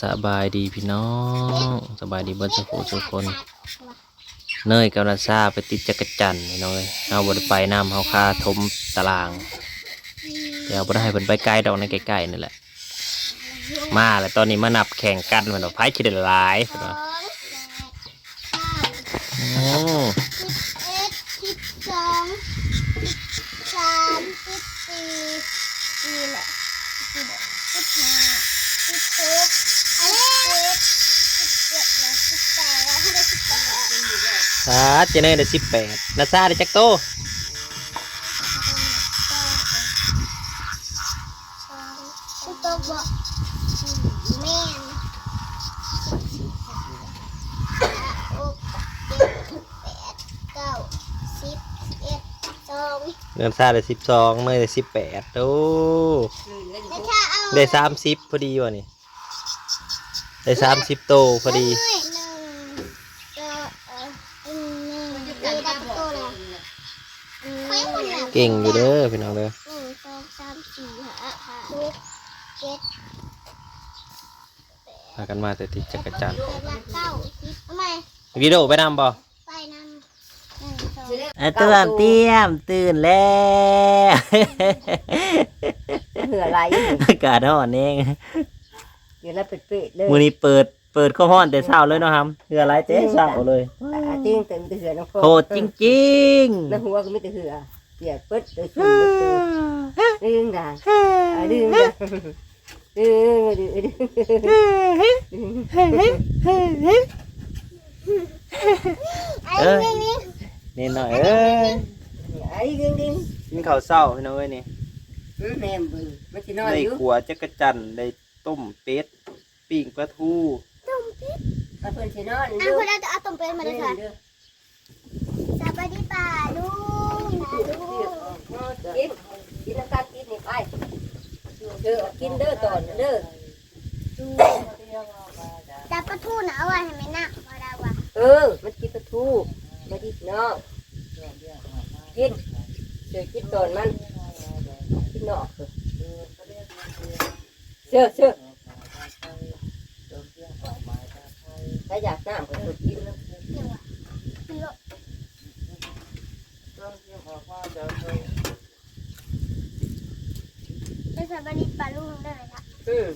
สบายดีพี่น้องสบายดีเบิ้ลสุขทุกคนเนยกับนาซาไปติดจักรจันทร์พี่น้องเอ้ยเอาบไดไปน้ำเฮาคาทมตารางเดี๋ยวบ่ได้ให้เพิ่นไปไกลดอกในใกล้ๆนี่แหละ มาแล้วตอนนี้มานับแข่งกันเพิ่นว่าไผสิได้หลายเพิ่นว่าโอ้สิบเอ็ดสิบสองสิบสามสิบสี่สี่แหละสิบเอ็ดสิบห้า สิบหกสิบเจ็ดสิบเจ็ดแล้วสิบแปดแล้วให้ได้สิบแปดแล้วสาเจเนยได้18นาซาได้จักโตสิบโต๊ะบอกแม่นหกเจ็ดแปดเก้าสิบสิบเอ็ดสองนาซาได้12เนยได้18โอ้แล้วถ้าเอาได้30พอดีวะนี่ได้30โตพอดีหนึ่งเอ่อเอ่อหนึ่งเอ็ดประตูเลยไม่หมดแล้วเก่งอยู่เด้อพี่น้องเด้อหนึ่งสองสามสี่ห้าหกเจ็ดพากันมาแต่ติดจักรจันทร์แปดละเก้าสิบทำไมวิดีโอไปนำบ่ไปนำหนึ่งส องอะตื่นเตรียมตื่นแล้วเหือไหลอากาศร้อนเองเดี๋ยวเราเป็ดเป็ดเลยมื้อนี้เปิดเปิดข้าวฮ้อนแต่เช้าเลยเนาะครับเหือไหลเจ๊เช้าเลยอาติ้งเต็มแต่เหือน้ำโคตรจริงแล้วหัวก็ไม่แต่เหือเปียกปึ๊ดเลยชุ่มเลยดึงด่างอะดึงด่างดึงดึงดึงไอ้เรื่อ งนี้ๆนี่หน่อยเอ้ยไอ้ดึงดึงกินข้าวเช้าพี่น้องเอ้ยนี่แม่มือมันจะนอนได้อยู่ขัวจักรจันทร์ได้ต้มเป็ดปิ้งปลาทูเอาเพิ่นจะนอนออะยู่คนเราจะเอาตรงเป็นมาเลยค่ะสวัสดีป่าลุงป่าลุง กินกินน้ำตาลกินนี่ไปเด้อกินเด้อตอนเด้อ จับปลาทูนะเอาไว้ให้แม่นั่งมาได้ว่ะ เออมันกินปลาทูมาดิน้องกินเดี๋ยวกิน ตอนมันกินนอกเชื่อเชื่อถ้าอยากน้ำก็ต้องกินนะเป็นสวัสดีป่าลุงได้ไหมคะอืม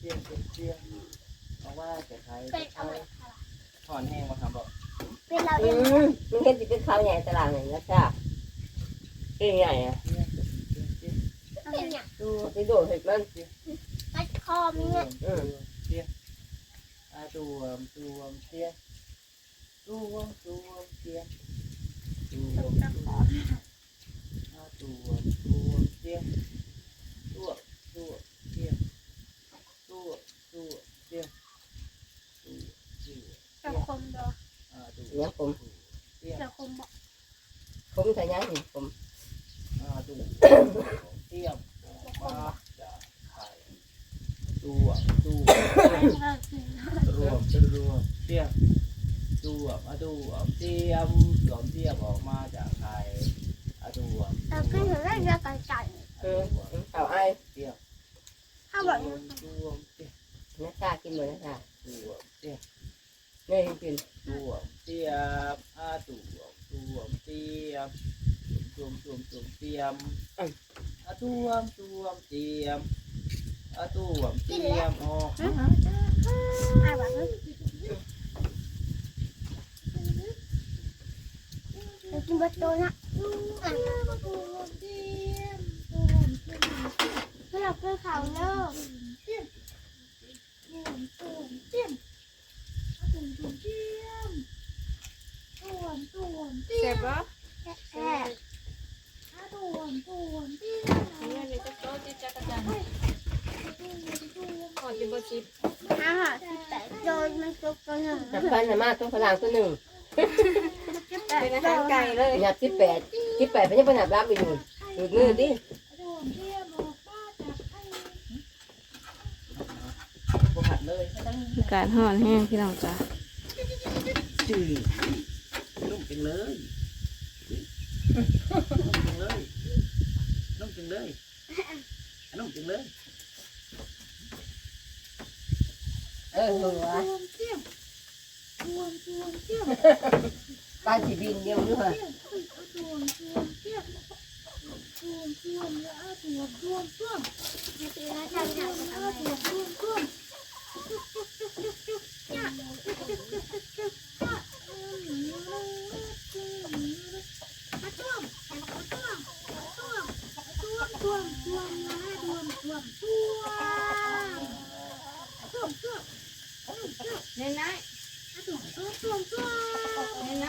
เป็นเอาไว้ค่ะถอนแห้งมาครับบ่เป็นเราเออืงมมันเห็นสิเป็นข้าวใหญ่ตารางไหนนะจ้า เป็นใหญ่อะเป็นอย่างดูไปโดดเห็ดมันมัดคอมีเงินอืมอาตูมตูมเตี้ยตูมตูมเตี้ยตูตรมงตะขออาตูมตูมเตี้ยตัวตัวเตี้ยตัวตัวเตี้ยตัวตัวจะคมดออาตูเนี่ยผม จะคมบอก ผมใส่ยังนี่ผม อาตูเตี้ยมาจากไข่ตัวตัว รวมเป็นรวมเตี้ยดูอะมาดูอะเตี้ยมสวมเตี้ยมออกมาจากไข่อะดูอะ เราขึ้นถึงได้เรือกันจัน เออเอาไอ้ เตี้ย ถ้าบอกรวมเตี้ยนักชากินหมดนะชาดูอะเตี้ยเนี่ยกินดูอะเตี้ยอาดูอะดูอะเตี้ยรวมรวมรวมเตี้ยมอะดูอะดูอะเตี้ยมอะดูอะเตี้ยมออกอ่าบอกเรากินบัตโตนะ เพื่อเพื่อเขาเลิกเจ็บปะแค่เนี่ยเดี๋ยวจะโตจิจักรจันทร์ขอจิบชิบอาหารที่แตกโดนมันจุกตัวหนึ่งจับกันนะมาตัวพลังตัวหนึ่งเป็นอาหารไก่เลยหยับสิบแปดสิบแปดเป็นยังเป็นหนับรับไปอยู่ดูดมือดิ พวกหัดเลย อากาศห่อนแห้งพี่น้องจ้าจืดนุ่มจังเลยนุ่มจังเลยนุ่มจังเลยนุ่มจังเลยเออหัวปลาสีบินเดียวด้วยเน้นไหนเน้นไหน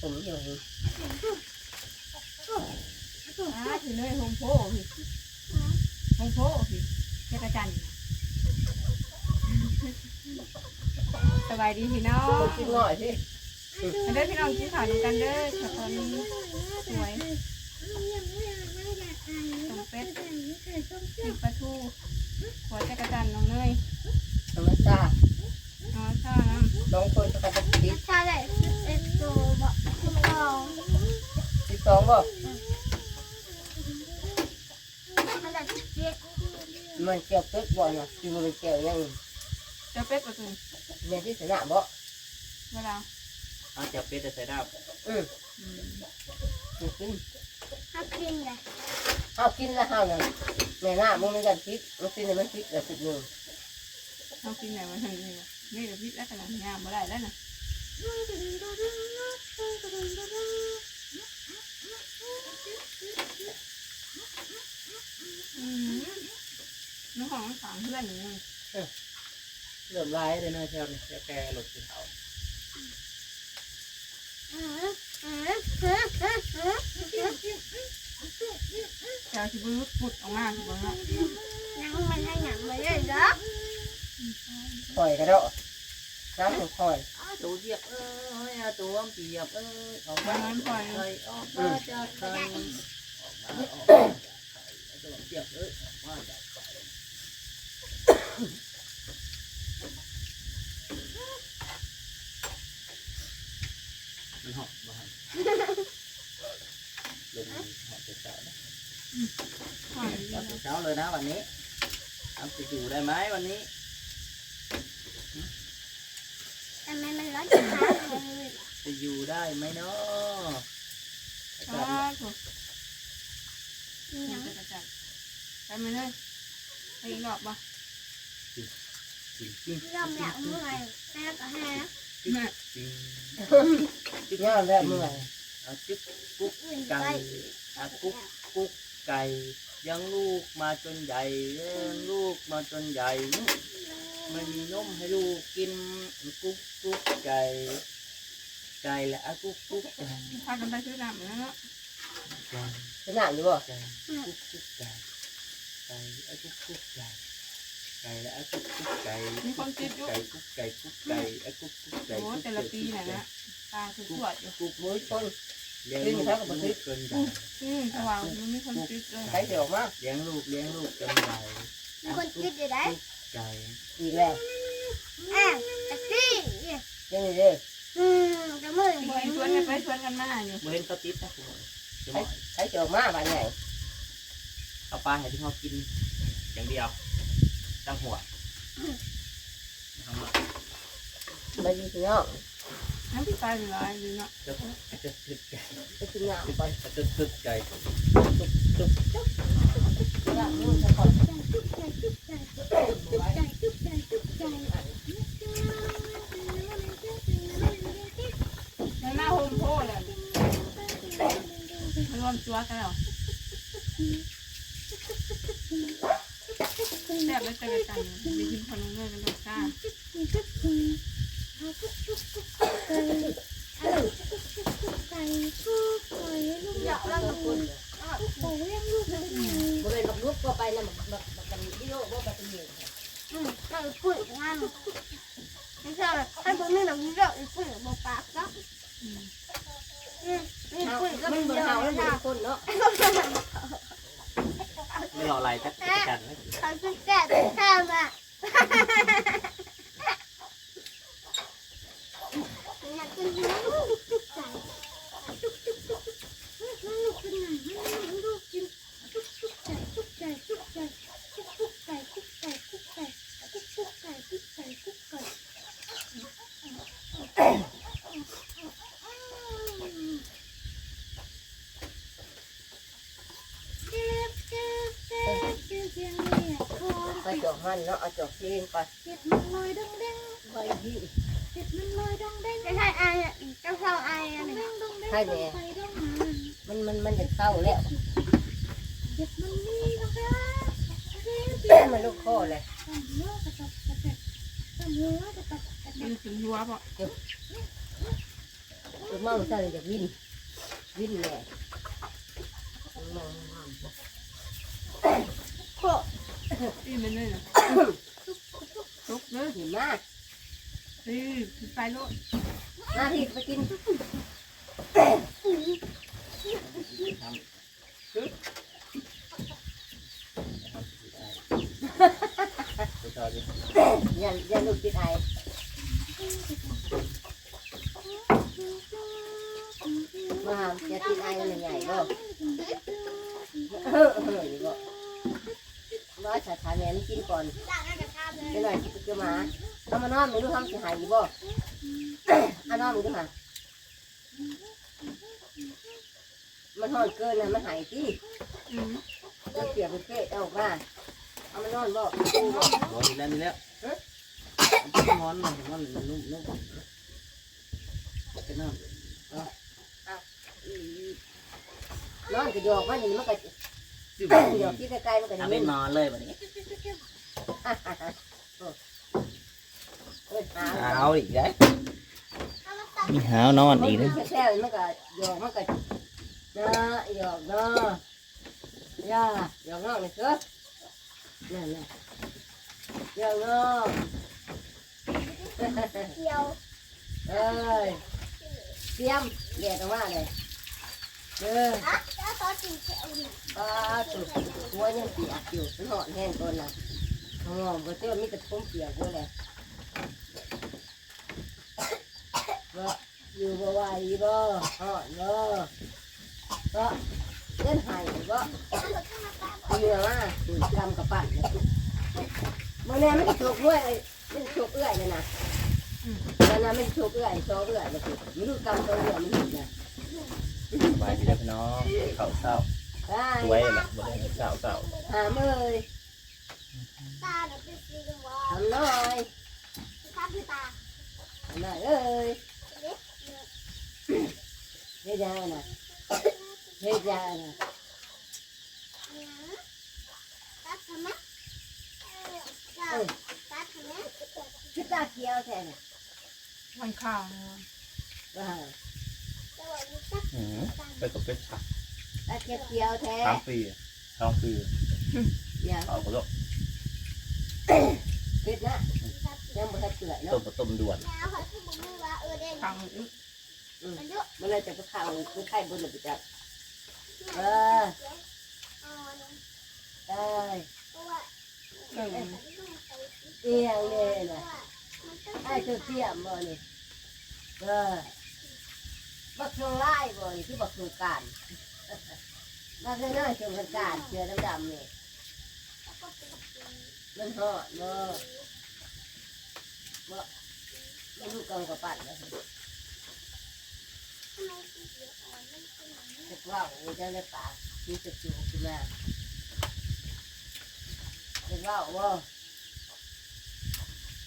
ผมอยู่ อ่าถือเลยโฮมโพพี่โฮมโพพี่จักรจันทร์นะ สบายดีพี่น้องกินหน่อยสิมาเด้อพี่น้องกินข้าวด้วยกันเด้อชาวตอนนี้สวยต้มเป็ดติดปลาทูหัวจักรจันทร์น้องเนยธรรมชาติน้องข้าวน้สองคนจะกันติดถ้าได้เอ็ดโตบอกคุณลองติดสองบ่ถ้าได้เจ็ดมันเกี่ยวเป็ดบ่อยนะกินมันเกี่ยวยังำ เจ้าเป็ดประตูในที่สนามบ่เวลาเอาจับเป็ดใส่ดาวอืมอืมกินถ้ากินเลยข้าวกินแล้วข้าวนั่นแม่หน้ามึงไม่กันพิษมันกินมันพิษแต่ติดหนึ่งเขากินไหนมาทางนี้วะนี่เดี๋ยวพี่แล้วกันนะงามมาได้แล้วนะอืมน้องของสามเพื่อนอยู่นี่เเริ่มร้ายเลยนะแถวนี้แกหลบสิเขาอืมอืมอืมอืมอืมแถวที่บุรุษปุดออกมาคือบอกว่ายังมันให้หนังมาเลยเหรอคอยกระโดดน้ำถูกคอยตัวเหยียบเอ้ยตัวเปียบเอ้ยออกมาปล่อยไข่ออกมาจากไข่ออกมาออกมาตัวเปียบเอ้ยออกมาจาก มันหอบมาหันลงหอบไปเช้านะปล่อยหอบไปเช้าเลยนะวันนี้ทำจะอยู่ได้ไหมวันนี้ทำไมมันร้อนจังเลยจะอยู่ได้ไหมเนาะอาชอกาศบถูกนี่ยัยังงจะจัดไปไหมเลยไปอีกรอบบ่จริงจริงยอมแล้วเมื่อไหร่แม่ก็หาจ ริงกินย่างแล้วเมื่อยเอาจิ๊บกุ๊กไก่ไปอากุ๊กกุ๊กไก่ยังลูกมาจนใหญ่เลี้ยงลูกมาจนใหญ่ไม่มีนมให้ลูกกินกุ๊กกุ๊กไก่ไก่และอากุ๊กกุ๊กไก่พากันไปซื้อน้ำเหมือนกันเนาะไก่สนามอยู่บ่ไก่กุ๊กกุ๊กไก่ไก่อากุ๊กกุ๊กไก่ ไก่และอากุ๊กกุ๊กไก่มีคนติดอยู่ ไก่กุ๊กไก่กุ๊กไก่อากุ๊กกุ๊กไก่โอ้แต่ละปีน่ะนะตาคือปวดอยู่ กุกมุ้ยคนเลี้ยงลูกลูกจนใหญ่อืมแต่ว่ามันมีคนติดเลยใช้เดี๋ยวมาเลี้ยงลูกเลี้ยงลูกจนใหญ่มีคนคิดอยู่ได้ไก่อีกแล้วอะตะกี้ยังไงเด้ออืมจะมือปีเหมือนนี้ชวนกันไปชวนกันมาอยู่เมื่อเห็นเขาติดนะคุณจะใช้บอกใช้เดี๋ยวมาบ้านใหญ่เอาปลาให้ที่เขากินอย่างเดียว ตั้งหัวทั้งหมดมาอยู่ที่น้องน้ำพี่ตายอยู่ไรอยู่เนาะจะจะตึกไก่ไปกินน้ำก่อนจะตึกไก่น้ำนู่นซะก่อนจุ๊บใจจุ๊บใจจุ๊บใจจุ๊บใจจุ๊บใจจุ๊บใจในหน้าโฮมโพเลยมันรวมตัวกันแล้วแซ่บ แล้วจะกระจันไปกินขนมเงินกันลูกค้าอยากเล่นกับคุณปู่เลี้ยงลูกเลยบริเวณบักลุกก็ไปนะบักบักบักบักดิโลก็ไปเป็นหนึ่งอืมเราปุ๋ยงานไม่ใช่ให้พวกนี้เราเลือกปุ๋ยบอกปากก็อืมนี่ปุ๋ยก็มัเป็นนเหมืเยอะเฮาแล้วเหมืนะคนเนาะ ไม่รออะไรจักจักันนะ เขาสังท้ามานน้ตุ๊กตุ๊กตุ๊กตุ๊กตุ๊กตุ๊กตุ๊กตุ๊กตุ๊กตุ๊กตุ๊กตุ๊กตุ๊กตุ๊กตุ๊กตุ๊กตุ๊กตุ๊ก มันเนาะเอาจอกเพลงไปเจ็บมันลอยดงเด้งไปที่เจ็บมันลอยดงเด้งใช่ใช่ไอ้เจ้าเท่าไอ้อันนี้ดงเด้งให้แม่มันมันมันจะเข้าแล้วเจ็บมันนี่ดงเด้งมันลูกคอเลยทำหัวกระตกกระเตะทำหัวกระตกกระเตะมันถึงหัวบ่ตัวเมาใส่จะวินวินแหละโคที่มั นเลยนะทุกเด้อหิมากที่ไปโลดหน้าที่ไปกินยันยันลูกติดไอมาจะติดไอมันใหญ่บ่เออเออ อยู่บ่ว่าสถานแม่มันกินก่อนไปหน่อยสิเกี่ยวหมาเอามานอนไม่รู้ทำสิหายอยู่บ่เอานอนมึงดูค่ะมันหอนเกินนะมันหายที่อืมมันเปียกมันเป๊ะเอาออกมาเอามานอนบ่กูบ่โอ้ยแล้วนี่แล้วนอนนอนนอนนุ่มนุ่มเป็นน้ำอืมนอนก็หยอกมันนี่มันก็ หยอกที่ใกล้ๆมันก็เอาจะไปมึนนอนเลยวันนี้เออหาเอาอีกได้มีหาวนอนอีกเลเลยยแค่ๆมันก็หยอกมันก็นะหยอกเนาะย่าหยอกน้องเลยเถอะนั่นแหละหยอกน้องเกี่ยวเอ้ยเตรียมแดดออกมาเลย เด้ออะเจ้าตัวสีเขียวนี่ปลาตุกหัวยังเปียกอยู่มันหอนแห้งก่อนนะหอมก็เจ้ามีแต่ผมเปียกด้วยแหละว่าอยู่บ่ไหวบ่หอนบ่ก็เล่นหายบ่เหนือยมากตื่นกำกับปั่นเมื่อนี้ไม่ได้ถูกด้วยไม่ได้ถูกเอื้อยเลยนะแล้วนะไม่ได้ถูกเอื้อยโซเอื้อยเลยคือไม่รู้กำตัวเอื้อยมันหินนะ สบายดีแล้วพี่น้องเขาเศร้าได้สวยแหละบ่ได้เศร้าเศร้าหาเมื่อยตาเดี๋ยวเป็นสีเหลืองทำหน่อยตาคือตาทำหน่อยเอ้ยเล็กเฮ็ดยังไงนะเฮ็ดยังไงนะเนี่ยตาทำไมเออตาทำไมคือตาเขียวแท้เนี่ยวันข้าวนะว่าสวัสดีครับ อืมไปกับเป็ดผักตาเขียวเขียวแท้สามปีสองปีอย่าเอาไปก็เฮ็ดนะยังบ่ทันเปื่อยต้เนาะมต้มด่วนยาวเขาคือบุ้งว่าเออเด่นข้าวอึมันเยอะมันเลยจะไปข้าวมันไข่บนหรือจักเอออ๋อเนี่ยได้เพราะว่าเออเตียงเลยนะไอ้เจ้าเตี้ยมบ่นี่เออ บักชงไล่บ่นี่ที่บักชงการบักน้อยๆชงการเชือดำๆนี่มันหอดบ่บ่ไม่รู้กองกับปั่นเลยจะว่าโอ้ยจะได้ปากที่จะจูบขึ้นมาจะว่าว่า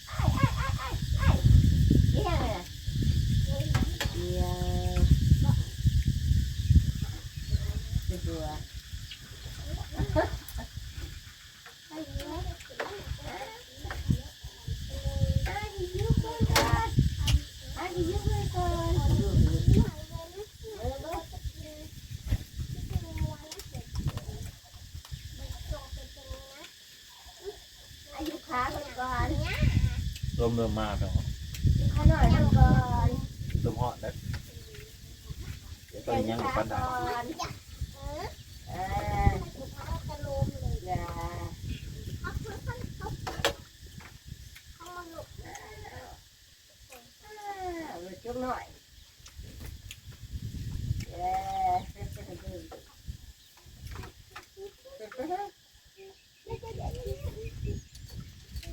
ไอ้ไอ้ไอ้ไอ้ไอ้เนี่ยเนี่ย จะตัวอายุขาก่อนรวมรวมมาแล้วขาหน่อยทำก่อนรวมหอดแล้วเดี๋ยวตอนนี้ยังไม่ปันได้เอออย่าเอาไป จุ๊บหน่อยเย้เ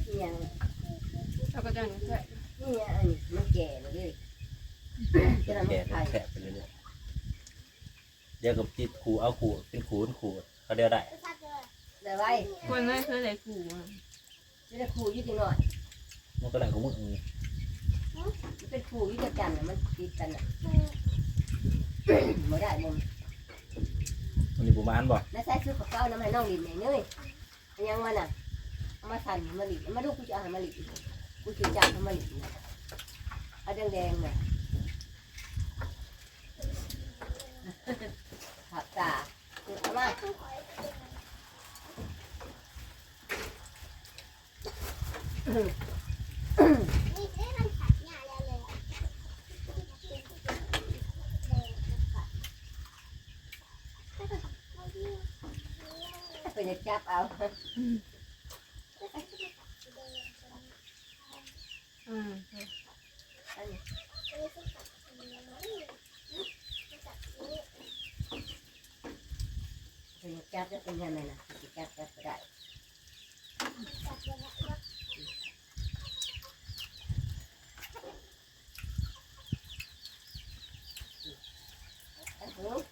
นี่ยแล้วก็จะอย่างนี้แหละเนี่ยอันนี้มันแก่เลยจะทำแก่ให้ไข่แฉะไปเรื่อยๆเดี๋ยวกับจิตขูเอาขูเป็นขูเป็นขูเขาเดียวได้ได้ไว้คนไม่เคยได้กูอะจะได้ครูยืดหน่อยมันก็ได้ของมึง เออมันเป็นครูยืดกันน่ะมันติดกันอะมาได้มุมมันนี่ประมาณบ่แล้วใส่ซื้อกับเก้าน้ำให้น้องลินเนี่ยเนยอันยังมันอะเอามาสั่นมาลินมาดูกูจะเอาให้มาลินกูจะจับให้มาลินนะเอาแดงๆน่ะผักตาเอามา นี่ได้มันขัดหน้าแล้วเลย เป็นจะจับเอาอืมอันนี้เป็นจะจับจะเป็นยังไงนะจะจับจับได้อันนี้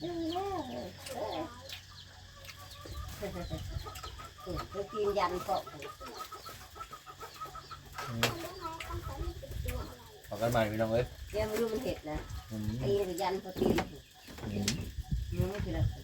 เออเออกิน ยันเกาะขอกันมาพี่น้องเอ้ย เดี๋ยวมาดูมันเห็ดนะอืม ไอ้ยันเขาตีนอืมมันไม่คืออะไรเดี๋ยวมันจะ